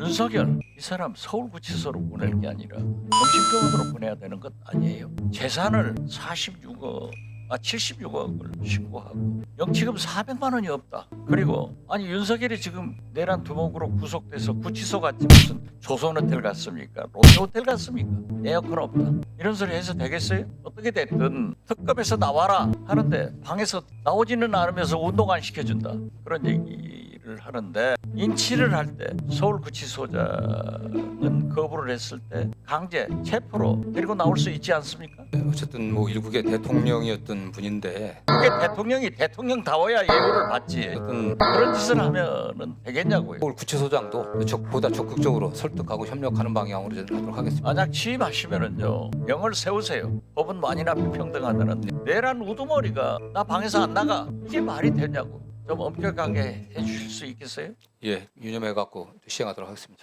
윤석열 이 사람 서울구치소로 보낼 게 아니라 정신병원으로 보내야 되는 것 아니에요. 재산을 46억 아 76억을 신고하고 영치금 400만 원이 없다. 그리고 아니 윤석열이 지금 내란 두목으로 구속돼서 구치소 갔지 무슨 조선호텔 갔습니까? 롯데호텔 갔습니까? 에어컨 없다. 이런 소리 해서 되겠어요? 어떻게 됐든 특검에서 나와라 하는데 방에서 나오지는 않으면서 운동 안 시켜준다. 그런 얘기 를 하는데 인치를 할 때 서울구치소장은 거부를 했을 때 강제 체포로 데리고 나올 수 있지 않습니까? 어쨌든 뭐 일국의 대통령이었던 분인데 그게 대통령이 대통령다워야 예우를 받지. 어쨌든 그런 짓을 하면은 되겠냐고요. 서울 구치소장도 적 보다 적극적으로 설득하고 협력하는 방향으로 저는 하도록 하겠습니다. 만약 취임하시면은요 영을 세우세요. 법은 만인앞 평등하다는 내란 우두머리가 나 방에서 안 나가 이게 말이 되냐고 좀 엄격하게 해주실 수 있겠어요? 예, 유념해 갖고 시행하도록 하겠습니다.